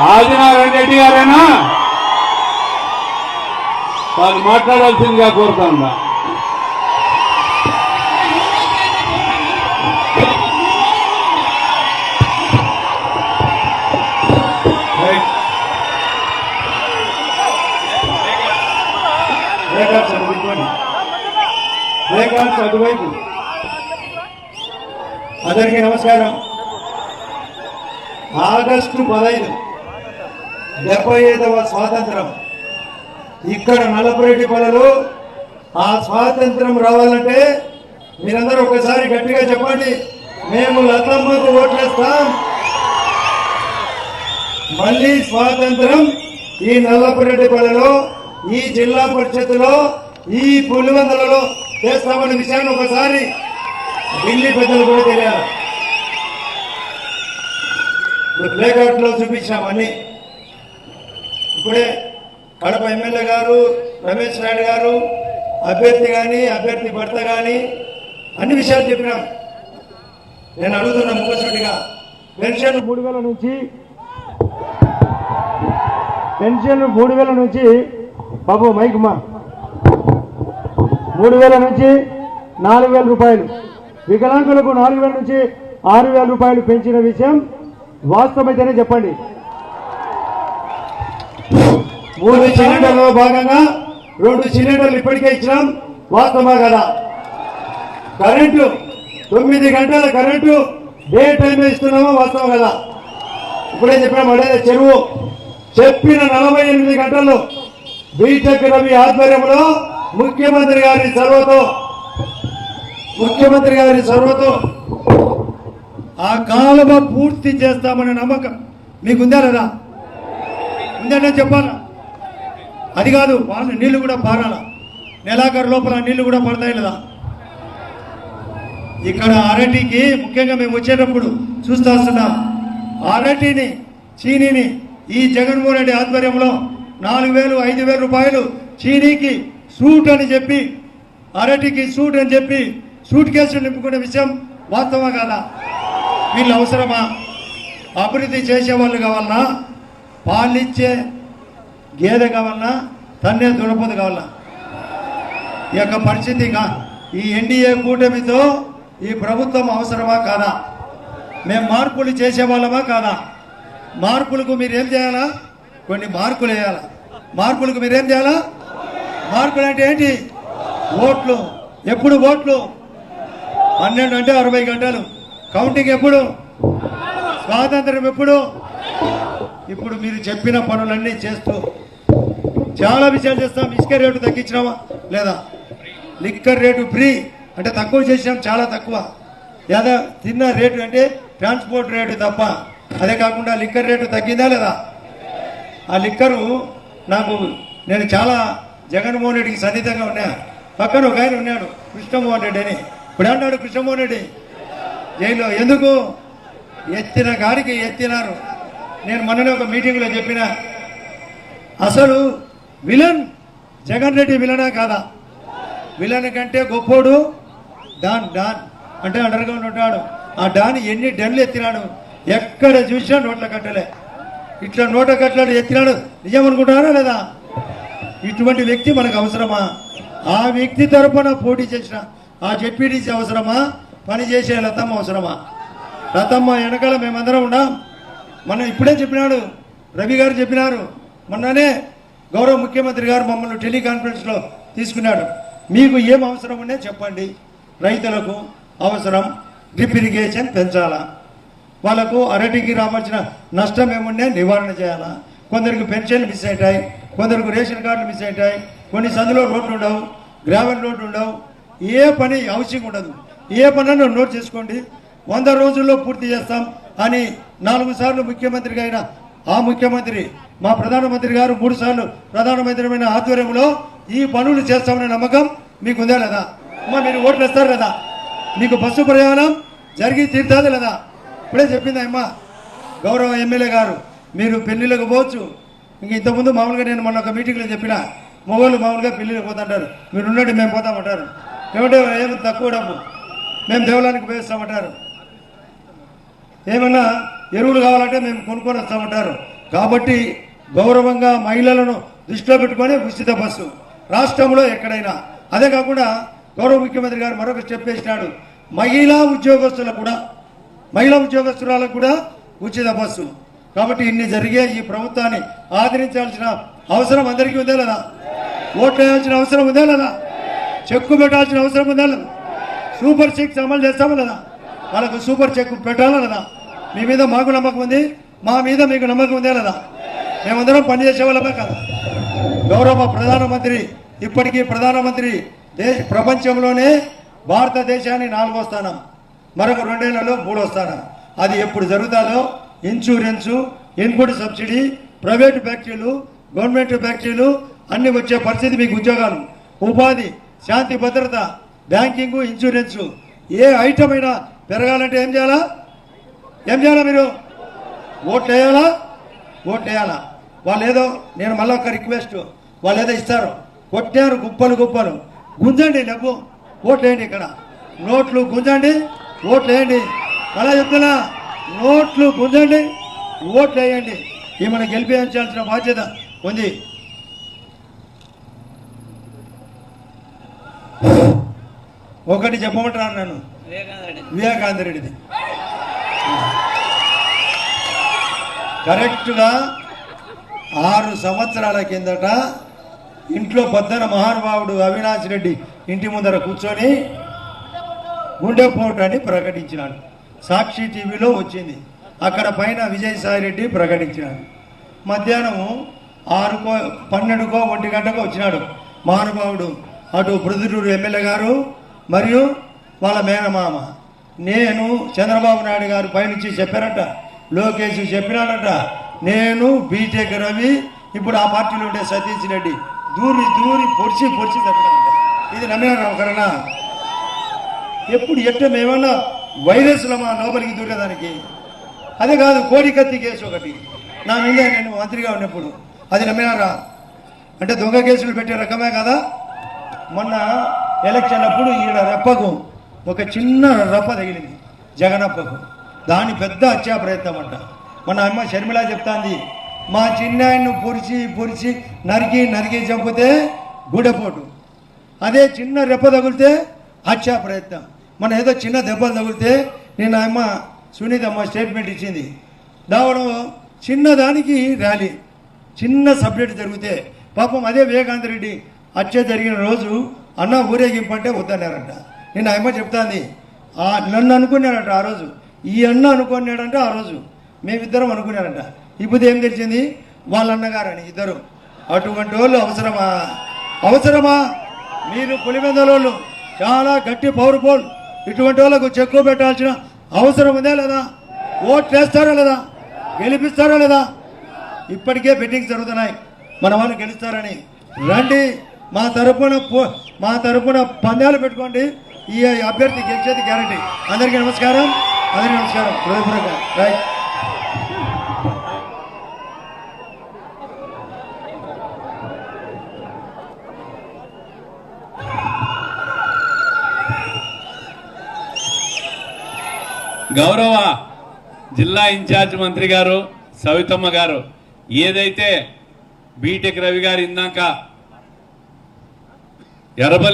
ఆదినారాయణ రెడ్డి గారేనా? వాళ్ళు మాట్లాడాల్సిందిగా కోరుతాను అటువైపు అందరికీ నమస్కారం. ఆగస్టు పదహైదు. డెబ్బై ఐదవ స్వాతంత్రం. ఇక్కడ నల్లపురెడ్డి పనులు ఆ స్వాతంత్రం రావాలంటే మీరందరూ ఒకసారి గట్టిగా చెప్పండి. మేము లతమ్మకు ఓట్లేస్తాం. మళ్ళీ స్వాతంత్రం ఈ నల్లపురెడ్డిపల్లిలో ఈ జిల్లా పరిషత్తులో ఈ పులివందలలో చేస్తామన్న విషయాన్ని ఒకసారి ఢిల్లీ పెద్దలు కూడా తెలియాలి. ఇప్పుడు ప్లే కార్డులో చూపించాం ఇప్పుడే కడప ఎమ్మెల్యే గారు రమేష్ నాయుడు గారు అభ్యర్థి కానీ అభ్యర్థి భర్త కానీ అన్ని విషయాలు చెప్పినాం. నేను అడుగుతున్నా ముఖ్యమంత్రిగా పెన్షన్ మూడు వేల నుంచి పెన్షన్ మూడు వేల నుంచి బాబు మైకుమా మూడు వేల నుంచి నాలుగు వేల రూపాయలు. వికలాంగులకు నాలుగు వేల నుంచి ఆరు వేల రూపాయలు పెంచిన విషయం వాస్తవమైతేనే చెప్పండి. మూడు సిలిండర్లలో భాగంగా రెండు సిలిండర్లు ఇప్పటికే ఇచ్చినాం. వాస్తవమా కదా? కరెంటు తొమ్మిది గంటల కరెంటు డే టైం ఇస్తున్నామా? వాస్తవం కదా? ఇప్పుడే చెప్పాము అడే చెరువు. చెప్పిన నలభై ఎనిమిది గంటల్లో బీటెక్ రవి ఆధ్వర్యంలో ముఖ్యమంత్రి గారి చొరవతో ముఖ్యమంత్రి గారి చొరవతో ఆ కాలువ పూర్తి చేస్తామనే నమ్మకం. మీకుందా లేదా? ఉందంటే చెప్పాలా? అది కాదు వాళ్ళ నీళ్ళు కూడా పారాల. నెలాఖరు లోపల నీళ్ళు కూడా పడతాయి లేదా? ఇక్కడ అరటికి ముఖ్యంగా మేము వచ్చేటప్పుడు చూస్తా వస్తున్నాం అరటిని చీనీని ఈ జగన్మోహన్ రెడ్డి ఆధ్వర్యంలో నాలుగు వేలు ఐదు వేల రూపాయలు చీనీకి సూట్ అని చెప్పి అరటికి సూట్ అని చెప్పి సూట్ కేసులు నింపుకునే విషయం వాస్తవం కాదా? వీళ్ళు అవసరమా? అభివృద్ధి చేసేవాళ్ళు కావాలన్నా పాలిచ్చే గేదె కావాలన్నా తన్నే దురపది కావాలన్నా. ఈ యొక్క పరిస్థితి కా ఈ ఎన్డీఏ కూటమితో ఈ ప్రభుత్వం అవసరమా కాదా? మేము మార్పులు చేసేవాళ్ళమా కాదా? మార్పులకు మీరేం చేయాలా? కొన్ని మార్పులు వేయాలా. మార్పులకు మీరేం చేయాలా? మార్కులు అంటే ఏంటి? ఓట్లు. ఎప్పుడు ఓట్లు? పన్నెండు అంటే అరవై గంటలు. కౌంటింగ్ ఎప్పుడు? స్వాతంత్రం ఎప్పుడు? ఇప్పుడు మీరు చెప్పిన పనులన్నీ చేస్తూ చాలా విషయాలు చేస్తాం. ఇసుక రేటు తగ్గించినామా? లేదా? Liquor rate free. అంటే తక్కువ చేసినాం చాలా తక్కువ. లేదా తిన్న రేటు అంటే ట్రాన్స్పోర్ట్ రేటు తప్ప. అదే కాకుండా లిక్కర్ రేటు తగ్గిందా లేదా? ఆ లిక్కరు నాకు నేను చాలా జగన్మోహన్ రెడ్డికి సన్నిహితంగా ఉన్నా. పక్కన ఒక ఆయన ఉన్నాడు కృష్ణమోహన్ రెడ్డి అని. ఇప్పుడు అన్నాడు కృష్ణమోహన్ రెడ్డి? జైల్లో. ఎందుకు? ఎత్తిన గాడికి ఎత్తినారు. నేను మొన్ననే ఒక మీటింగ్లో చెప్పిన. అసలు విలన్ జగన్ రెడ్డి విలనా కాదా? విలన్ కంటే గొప్పోడు డాన్ డాన్. అంటే అండర్గా ఉంటాడు ఆ డాన్ ఎన్ని డన్లు ఎత్తినాడు? ఎక్కడ చూసినా నోట్ల కట్టలే. ఇట్లా నోట కట్టలాడు ఎత్తినాడు. నిజం అనుకుంటారా లేదా? ఇటువంటి వ్యక్తి మనకు అవసరమా? ఆ వ్యక్తి తరపున పోటీ చేసిన ఆ జెడ్పీటీసీ అవసరమా? పని చేసే లతమ్మ అవసరమా? లతమ్మ వెనకాల మేమందరం ఉన్నాం. మొన్న ఇప్పుడే చెప్పినాడు. రవి గారు చెప్పినారు. మొన్ననే గౌరవ ముఖ్యమంత్రి గారు మమ్మల్ని టెలికాన్ఫరెన్స్లో తీసుకున్నాడు. మీకు ఏం అవసరం ఉండే చెప్పండి. రైతులకు అవసరం. డ్రిప్ ఇరిగేషన్ పెంచాలా? వాళ్ళకు అరటికి రావాల్సిన నష్టం ఏముండే నివారణ చేయాలా? కొందరికి పెన్షన్లు మిస్ అవుతాయి కొందరికి రేషన్ కార్డులు మిస్ అవుతాయి కొన్ని సందులో రోడ్లు ఉండవు. గ్రావెల్ రోడ్లు ఉండవు. ఏ పని అవసరం ఉండదు. ఏ పనన్నా నోట్ చేసుకోండి. వంద రోజుల్లో పూర్తి చేస్తాం అని నాలుగు సార్లు ముఖ్యమంత్రిగా అయిన ఆ ముఖ్యమంత్రి మా ప్రధానమంత్రి గారు మూడు సార్లు ప్రధానమంత్రి ఆధ్వర్యంలో ఈ పనులు చేస్తామనే నమ్మకం మీకు ఉందా లేదా? అమ్మా మీరు ఓట్లు వేస్తారు కదా మీకు బస్సు ప్రయాణం జరిగి తీరుతుంది లేదా? ఇప్పుడే చెప్పింది అమ్మ గౌరవ ఎమ్మెల్యే గారు మీరు పెళ్ళిళ్ళకు పోవచ్చు. ఇంక ఇంతకుముందు మామూలుగా నేను మొన్న ఒక మీటింగ్లో చెప్పిన మొగోళ్ళు మామూలుగా పెళ్ళిళ్ళకి పోతుంటారు. మీరు ఉన్నట్టు మేము పోతామంటారు. ఏమంటే ఏమి తక్కువ డబ్బు మేము దేవాలయానికి పోయిస్తామంటారు. ఏమన్నా ఎరువులు కావాలంటే మేము కొనుక్కొని వస్తామంటారు. కాబట్టి గౌరవంగా మహిళలను దృష్టిలో పెట్టుకొని ఉచిత బస్సు. రాష్ట్రంలో ఎక్కడైనా. అదే కాకుండా గౌరవ ముఖ్యమంత్రి గారు మరొక స్టెప్ వేసినాడు. మహిళా ఉద్యోగస్తులకు కూడా మహిళా ఉద్యోగస్తురాలకు కూడా ఉచిత బస్సు. కాబట్టి ఇన్ని జరిగే ఈ ప్రభుత్వాన్ని ఆదరించాల్సిన అవసరం అందరికీ ఉందే లేదా? ఓట్లు వేయాల్సిన అవసరం ఉందే లేదా? చెక్కు పెట్టాల్సిన అవసరం ఉందా లేదా? సూపర్ చెక్స్ అమలు చేస్తామా లేదా? వాళ్ళకు సూపర్ చెక్ పెట్టాలా లేదా? మీ మీద మాకు నమ్మకం ఉంది. మా మీద మీకు నమ్మకం ఉందే లేదా? మేమందరం పనిచేసే వాళ్ళమే కదా. గౌరవ ప్రధానమంత్రి ఇప్పటికీ ప్రధానమంత్రి దేశ ప్రపంచంలోనే భారతదేశాన్ని నాలుగో స్థానం మరొక రెండేళ్ళలో మూడో స్థానం. అది ఎప్పుడు జరుగుతుందో insurance input subsidy private factories government factories అన్నీ వచ్చే పరిస్థితి మీకు ఉద్యోగాలు ఉపాధి శాంతి భద్రత బ్యాంకింగు ఇన్సూరెన్సు. ఏ ఐటమ్ అయినా పెరగాలంటే ఏం చేయాలా? ఏం చేయాలా మీరు? ఓట్లు వేయాలా ఓట్లు వేయాలా వాళ్ళు ఏదో నేను మళ్ళీ ఒక రిక్వెస్ట్ వాళ్ళు ఏదో ఇస్తారు. కొట్టారు గుప్పలు గుప్పలు. గుంజండి డబ్బు ఓట్లు వేయండి ఇక్కడ. నోట్లు గుంజండి ఓట్లు వేయండి మళ్ళా చెప్తున్నా నోట్లు గుంజండి ఓట్లు వేయండి ఈమెను గెలిపించాల్సిన బాధ్యత ఉంది. ఒకటి చెప్పమంటున్నాను నన్ను? వివేకానంద రెడ్డిది. కరెక్ట్గా ఆరు సంవత్సరాల కిందట ఇంట్లో పొద్దున మహానుభావుడు అవినాష్ రెడ్డి ఇంటి ముందర కూర్చొని గుండెపోటు అని ప్రకటించినాడు. సాక్షి టీవీలో వచ్చింది. అక్కడ పైన విజయసాయి రెడ్డి ప్రకటించినాడు. మధ్యాహ్నం ఆరుకో పన్నెండుకో ఒంటి గంటకో వచ్చినాడు మహానుభావుడు. అటు ప్రొద్దుటూరు ఎమ్మెల్యే గారు మరియు వాళ్ళ మేనమామ. నేను చంద్రబాబు నాయుడు గారు పైనుంచి చెప్పారట. లోకేష్ చెప్పినాడట. నేను బీటెక్ రవి ఇప్పుడు ఆ పార్టీలో ఉండే సతీష్ రెడ్డి. దూరి దూరి పొడిచి పొడిచి తప్పినాడట ఇది నమ్మిన ఎప్పుడు ఎట్ట మేమన్నా వైరస్లో మా లోపలికి దూరేదానికి? అదే కాదు కోడి కత్తి కేసు ఒకటి. నా మీద నేను మంత్రిగా ఉన్నప్పుడు. అది నమ్మినారా? అంటే దొంగ కేసులు పెట్టే రకమే కదా? మొన్న ఎలక్షన్ అప్పుడు ఈడ రెప్పకు ఒక చిన్న రప్ప తగిలింది. జగనప్పకు. దాని పెద్ద హత్యా ప్రయత్నం అంట. మన అమ్మ షర్మిల చెప్తాంది మా చిన్నాయన్ను పొరిచి పొరిచి నరికి నరికి చంపితే గుడపోటు అదే చిన్న రెప్ప తగిలితే హత్యా ప్రయత్నం. మన ఏదో చిన్న దెబ్బలు తగిలితే నేను అమ్మ సునీతమ్మ స్టేట్మెంట్ ఇచ్చింది. దావడం చిన్నదానికి ర్యాలీ. చిన్న సబ్జెక్ట్ జరిగితే పాపం అదే వివేకానంద రెడ్డి హత్య జరిగిన రోజు అన్న ఊరేగింపంటే వద్దన్నారంట. నేను అమ్మ చెప్తాంది నన్ను అనుకున్నాడంట ఆ రోజు. ఈ అన్న అనుకున్నాడంటే ఆ రోజు. మేమిద్దరం అనుకున్నారంట. ఇప్పుడు ఏం తెలిసింది? వాళ్ళ అన్నగారని ఇద్దరు. అటువంటి వాళ్ళు అవసరమా? అవసరమా? మీరు పులివెందలోళ్ళు చాలా గట్టి పవర్ఫుల్ ఇటువంటి వాళ్ళకు చెక్కు పెట్టాల్సిన అవసరం ఉందా లేదా? ఓట్ వేస్తారా లేదా? గెలిపిస్తారా లేదా? ఇప్పటికే బెట్టింగ్స్ జరుగుతున్నాయి. మన వాళ్ళు గెలుస్తారని. రండి. మా తరపున పో- మా తరపున పందాలు పెట్టుకోండి. ఈ అభ్యర్థి గెలిచేది గ్యారంటీ. అందరికీ నమస్కారం. అందరికీ నమస్కారం. హృదయపూర్వక రైట్ గౌరవ జిల్లా ఇన్ఛార్జ్ మంత్రి గారు సవితమ్మ గారు ఏదైతే బీటెక్ రవి గారు ఇందాక ఎర్రబల్లి